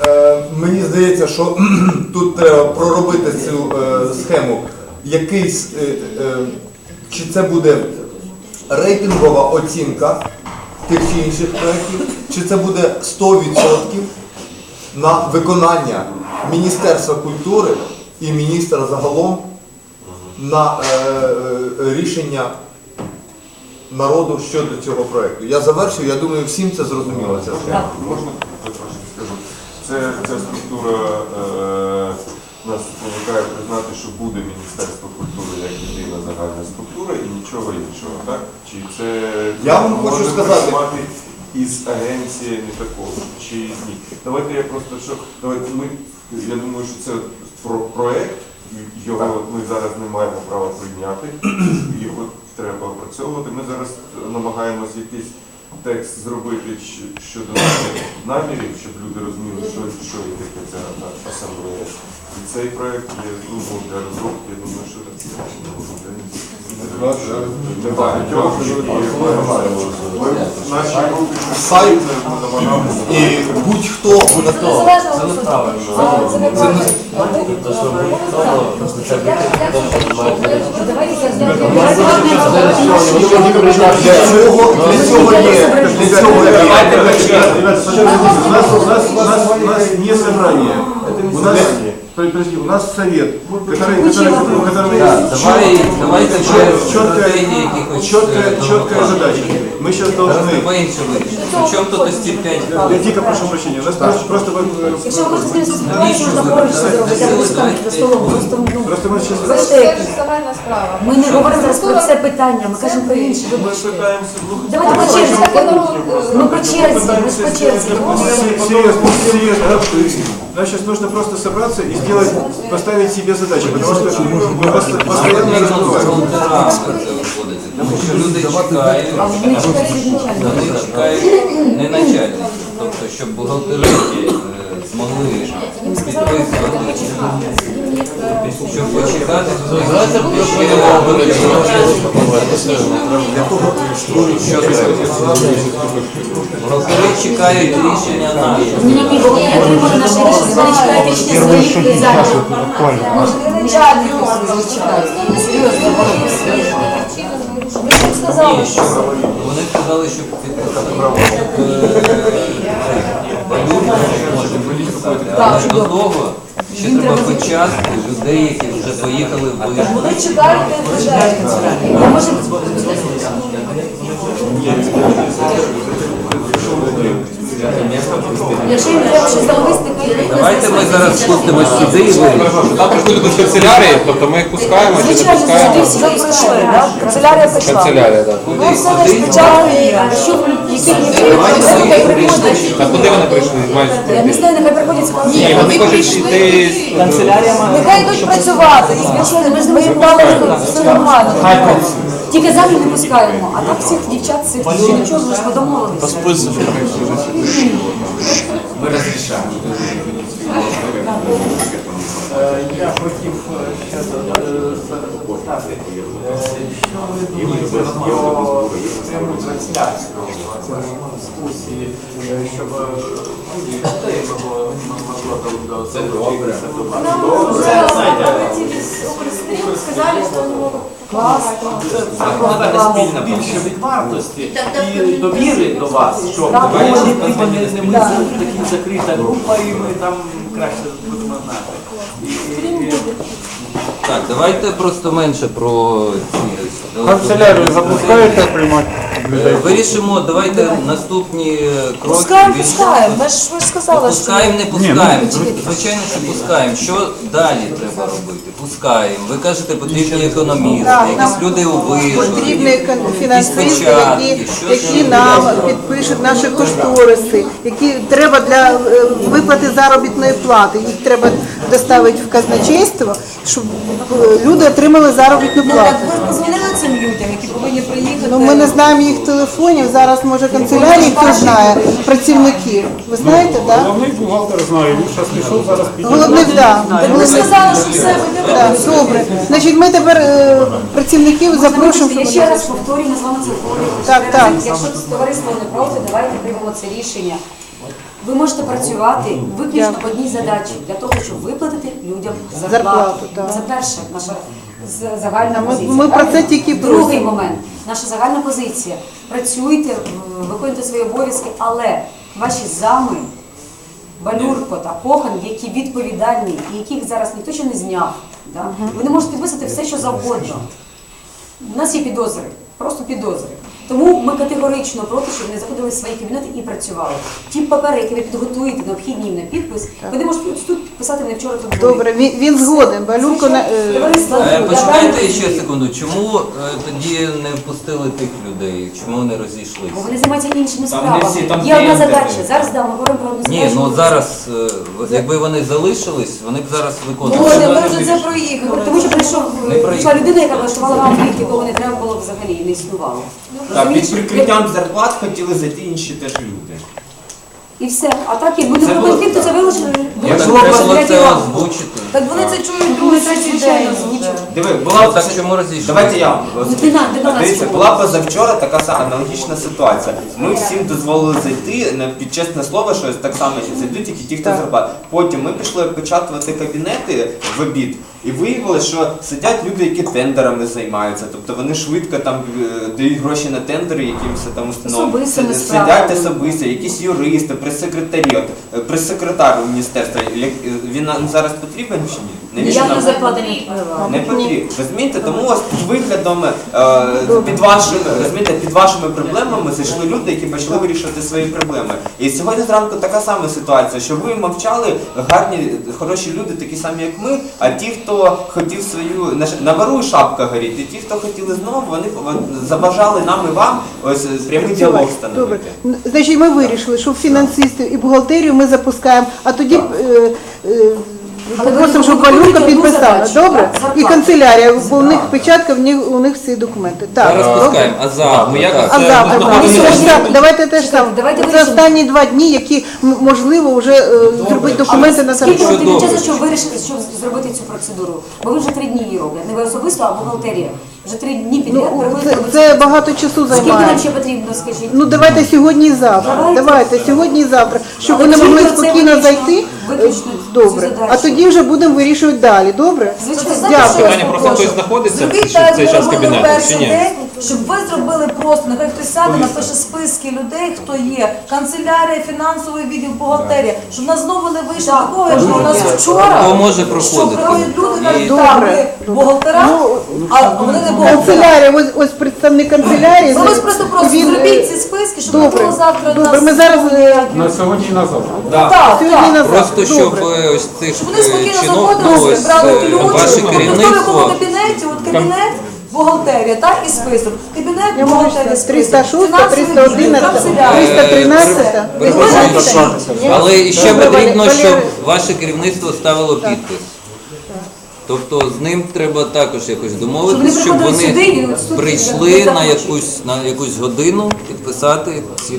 Е, мені здається, що тут треба проробити цю е, схему. Якийсь, е, чи це буде рейтингова оцінка тих чи інших проєктів, чи це буде 100% на виконання Міністерства культури і міністра загалом на рішення народу щодо цього проєкту. Я завершив, я думаю, всім це зрозуміло. Ця схема. Можна я трошки скажу? Це, ця структура е, нас виникає признати, що буде Міністерство культури як єдина загальна структура і нічого іншого, так? Чи це Я вам хочу може сказати- працювати із агенціями також, чи ні? Давайте я просто що давайте ми. Я думаю, що це про проект. Його ми зараз не маємо права прийняти, його треба опрацьовувати. Ми зараз намагаємось якийсь текст зробити щодо наших намірів, щоб люди розуміли, що, що є таке ця асамблея. І цей проект є ну, для розробки, я думаю, що це Сайт і будь-хто. Це неправильно. Це у нас, у нас, у нас, у нас не собрание. У нас, подожди, у нас совет, который, который, у которого есть Давай, давайте без четкая, стратегії якихось. четкая, е, четкая договорів. задача. Мы сейчас Зараз ми должны... по-іншому вирішимо. Причому тут ось ці 5 Я дико прошу прощения, у нас просто, просто, э, Якщо ви хочете спілкуватися, можна поруч зробити, я буду ставити до столу. Просто, ну, просто мы сейчас... Бачите, Це як ж загальна справа. ми не говоримо зараз про це питання, ми кажемо про інше, Ми вибачте. питаємося, ну, Давайте по черзі, ну по черзі, ми ж по черзі. Серьезно, серьезно, нам сейчас нужно просто собраться и сделать, поставить себе задачи, потому что мы пост- постоянно разговариваем. Тому що люди чекають, А вони чекають від начальника. Щоб бухгалтери е, змогли підписувати. Щоб почекати, Що? Бухгалтери чекають рішення бо вони отримали наше рішення, вони чекають рішення своїх зайнятих. Серйозно, ви ж сказали, Ні, що що вони сказали, що підписати валюту може підписати, але ж до того ще треба почати людей, які вже поїхали в вишку. вони чекають, не вважають. Я можу Якщо їм треба щось завести, Давайте ми зараз спустимось сюди і вирішимо. Там до канцелярії, тобто ми їх пускаємо чи не Звичайно, пускаємо. всі прийшли, так? Канцелярія прийшла. Канцелярія, так. Ну, все Куди? спочатку, що які Давайте ми їх прийшли. А куди вони прийшли? Мають Я не знаю, нехай приходять. Ні, вони хочуть йти. Нехай йдуть працювати. Звичайно, ми ж не дали, все нормально. Тільки завжди не пускаємо. А так всіх дівчат, всіх нічого, ми ж подомовилися. Я хотів ще запитати, що ви думаєте про пряму трансляцію дискусії, щоб могло могло до цього Сказали, що можуть Це більше від вартості і довіри до вас, що ви не, ми такі закрита група, і ми там краще будемо знати. Так, давайте просто менше про ці Канцелярію запускаєте приймати? Е, Вирішимо, давайте наступні е, кроки. Пускаємо, Він- пускаємо. Ми ж ви ж сказали, що Пускаємо, не пускаємо. Звичайно, що пускаємо. Що далі треба робити? Пускаємо. Ви кажете, потрібні економісти, якісь люди у Потрібні кон- фінансисти, які, що які нам підпишуть наші кошториси, які треба для е, виплати заробітної плати. Їх треба доставити в казначейство, щоб е, люди отримали заробітну Ну, плату. Повинні приїхати. Ну, ми не знаємо їх телефонів. Зараз може канцелярії хто знає працівників. Ви знаєте, так? Головний бухгалтер знає, він зараз пішов, зараз піде. Головний да. Ви сказали, що все ви Да, добре. Значить, ми тепер е, працівників запрошуємо. Я ще вони- раз повторюю, ми з вами це говорили. Так, так. Якщо товариство не проти, давайте приймемо це рішення. Ви можете працювати виключно по одній задачі для того, щоб виплатити людям зарплату. Зарплату, так. Це перша наша загальна Ми- позиція. ми про це тільки другий момент. Наша загальна позиція. Працюйте, виконуйте свої обов'язки, але ваші зами. Балюрко та Кохан, які відповідальні і яких зараз ніхто ще не зняв. Да? Вони можуть підписати все, що завгодно. У нас є підозри, просто підозри. Тому ми категорично проти, щоб вони заходили в свої кабінети і працювали. Ті папери, які ви підготуєте, необхідні їм на підпис, вони можуть тут писати не вчора тут. були. Добре, він, він згоден. Балюрко на е, Товариство, Е, Почекайте ще секунду. Чому е, тоді не впустили тих людей? Чому не Бо розійшлися? вони займаються іншими Там не справами. всі, там Є одна клієнти. задача. Зараз да, ми говоримо про одну задачу. Ні, ну зараз, е, якби вони залишились, вони б зараз виконували. Боже, ми вже це проїхали. Тому що прийшов Не прийшла людина, яка влаштувала вам конфлікт, якого не треба було взагалі не існувало. Так, під прикриттям зарплат хотіли зайти інші теж люди. І все. А так, як буде Це було- конфлікт, то це вилучено. Я так вилучено треба було це озвучити. Так вони це чують другий, третій день. Диви, Ну, була так чому розійшлися? Давайте я вам Ну, дивіться, була позавчора така сама аналогічна ситуація. Ми всім дозволили зайти на під чесне слово, що так само зайдуть тільки ті, хто зарплат. Потім ми пішли опечатувати кабінети в обід. І виявилося, що сидять люди, які тендерами займаються, тобто вони швидко там е, дають гроші на тендери якимось там установам. Сидять особисто, якісь юристи, прес-секретарі, прес-секретар міністерства. Е, Він нам зараз потрібен чи ні? Навіщо нам- на зарплати не впливало. не потрібно. Розумієте, тому ось під виглядом е, під вашими розумієте, під вашими проблемами зайшли люди, які почали вирішувати свої проблеми. І сьогодні зранку така сама ситуація, що ви мовчали, гарні, хороші люди, такі самі, як ми. А ті, хто хотів свою на, ш- на вору шапка горіти, ті, хто хотіли знову, вони забажали нам і вам ось е, прямий діалог Добре. встановити. Значить, ми вирішили, що фінансистів і бухгалтерію ми запускаємо, а тоді е, е, попросимо, щоб виконуєте підписала. Добре? І канцелярія, бо у них печатка, в них, у них всі документи. Так, Зараз добре? пускаємо, а завтра так. А завтра, ну, Ні, сьогодні- давайте теж саме. давайте Це вирішимо. останні два дні, які м- можливо вже е, зробити документи на Скільки тобі часу, щоб вирішити, щоб зробити цю процедуру? Бо ви вже три дні її робите. Не ви особисто, а бухгалтерія. Вже три дні підряд Ну, це, робити це багато часу Скільки нам ще потрібно, скажіть? Ну давайте сьогодні і завтра. Давайте. Давайте сьогодні і завтра, щоб вони могли спокійно зайти. Виключно Добре. цю задачу. А тоді вже будемо вирішувати далі. Добре? Звичайно. Дякую. Питання просто хтось знаходиться Зробіть в так, цей як час ви робили кабінету чи перший ні? день, щоб ви зробили просто, нехай хтось сяде, напише списки людей, хто є, канцелярія, фінансовий відділ, бухгалтерія, щоб нас знову не вийшло такого, як у нас вчора. Хто може Що проходити? приходять люди, кажуть, Добре. ви бухгалтера, а вони не бухгалтера. Канцелярія, ось, ось представник канцелярії. Ви ось просто просто Він, зробіть ці списки, щоб не Добре, було завтра добре. нас Ми зараз е, На сьогодні і на завтра. Так, сьогодні так. на завтра. Просто щоб Добре. е, ось Щоб вони е, спокійно чиновників, заходили, ось брали е, ключ, в якому керівництво. кабінеті, от кабінет, бухгалтерія, так, і список. Кабінет, бухгалтерія, список. 306, Фінансовий відділ, 311, канцелярія. 313. Перепрошую, Але ще потрібно, щоб ваше керівництво ставило підпис. Тобто з ним треба також якось домовитися, Щоб вони щоб приходили сюди і от тут, прийшли на якусь на якусь годину підписати ці